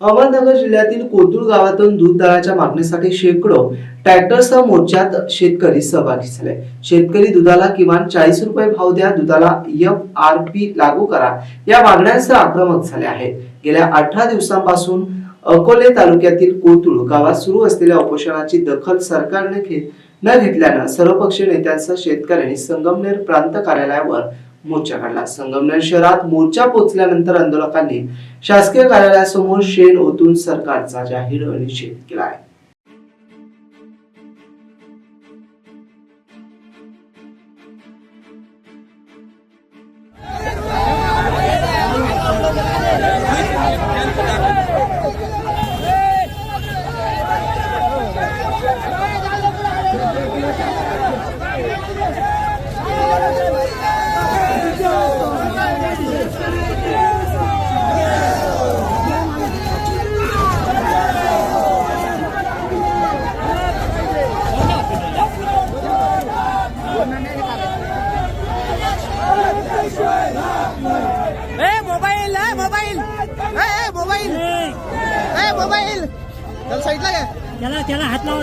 अहमदनगर जिल्ह्यातील कोतुळ गावातून दूध दळाच्या मागणीसाठी शेकडो ट्रॅक्टरसह मोर्चात शेतकरी सहभागी झाले. शेतकरी दुधाला किमान चाळीस रुपये भाव द्या दुधाला एफ आर पी लागू करा या मागण्यांसह आक्रमक झाले आहेत गेल्या अठरा दिवसांपासून अकोले तालुक्यातील कोतुळ गावात सुरू असलेल्या उपोषणाची दखल सरकारने घेत न घेतल्यानं सर्वपक्षीय नेत्यांसह शेतकऱ्यांनी संगमनेर प्रांत कार्यालयावर मोर्चा काढला. संगमनेर शहरात मोर्चा पोहोचल्यानंतर आंदोलकांनी शासकीय कार्यालयासमोर शेण ओतून सरकारचा जाहीर निषेध केला आहे. मोबाईल. चल साईडला घे त्याला त्याला हात लावा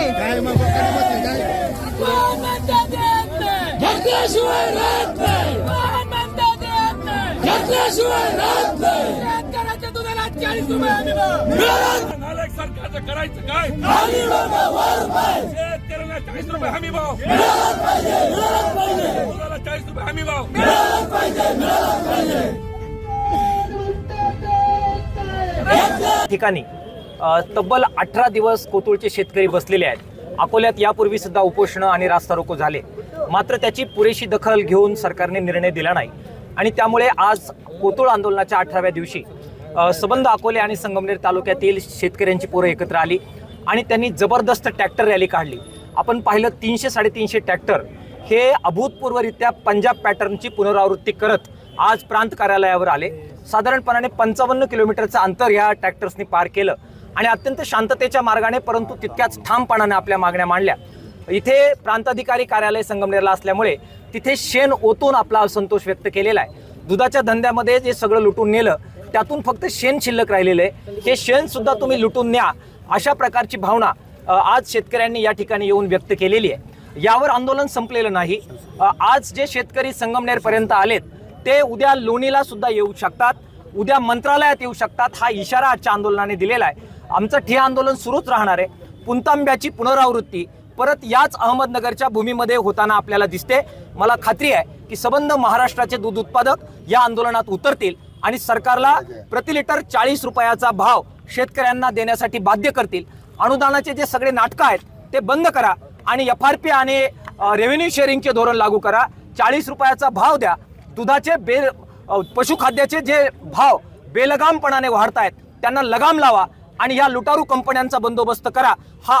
ना पुढं काय नालायक सरकारचं करायचं काय? शेतकऱ्याला चाळीस रुपये हमी भाव. चाळीस रुपये हमी भाव. ठिकाणी तब्बल अठरा दिवस कोतुळचे शेतकरी बसलेले आहेत. अकोल्यात यापूर्वी सुद्धा उपोषणं आणि रास्ता रोको झाले. मात्र त्याची पुरेशी दखल घेऊन सरकारने निर्णय दिला नाही. आणि त्यामुळे आज कोतुळ आंदोलनाच्या अठराव्या दिवशी सबंध अकोले आणि संगमनेर तालुक्यातील शेतकऱ्यांची पोरं एकत्र आली आणि त्यांनी जबरदस्त ट्रॅक्टर रॅली काढली. आपण पाहिलं तीनशे साडेतीनशे ट्रॅक्टर हे अभूतपूर्वरित्या पंजाब पॅटर्नची पुनरावृत्ती करत आज प्रांत कार्यालयावर आले. साधारणपणाने पंचावन्न किलोमीटरचं अंतर ह्या ट्रॅक्टर्सनी पार केलं. आणि अत्यंत शांततेच्या मार्गाने परंतु तितक्याच ठामपणाने आपल्या मागण्या मांडल्या. इथे प्रांताधिकारी कार्यालय संगमनेरला असल्यामुळे तिथे शेण ओतून आपला असंतोष व्यक्त केलेला आहे. दुधाच्या धंद्यामध्ये जे सगळं लुटून नेलं त्यातून फक्त शेण शिल्लक राहिलेलं आहे. हे शेण सुद्धा तुम्ही लुटून न्या अशा प्रकारची भावना आज शेतकऱ्यांनी या ठिकाणी येऊन व्यक्त केलेली आहे. यावर आंदोलन संपलेलं नाही. आज जे शेतकरी संगमनेरपर्यंत आलेत ते उद्या लोणीला सुद्धा येऊ शकतात उद्या मंत्रालयात येऊ शकतात हा इशारा आजच्या आंदोलनाने दिलेला आहे. आमचं ठिय्या आंदोलन सुरूच राहणार आहे. पुंतांब्याची पुनरावृत्ती परत याच अहमदनगरच्या भूमीमध्ये होताना आपल्याला दिसते. मला खात्री आहे की सबंध महाराष्ट्राचे दूध उत्पादक या आंदोलनात उतरतील आणि सरकारला प्रति लिटर चाळीस रुपयाचा भाव शेतकऱ्यांना देण्यासाठी बाध्य करतील. अनुदानाचे जे सगळे नाटकं आहेत ते बंद करा आणि एफ आर पी आणि रेव्हेन्यू शेअरिंगचे धोरण लागू करा. चाळीस रुपयाचा भाव द्या. दुधाचे बे पशुखाद्याचे जे भाव बेलगामपणाने वाढतायत त्यांना लगाम लावा. आणि या लुटारू कंपन्यांचा बंदोबस्त करा. हा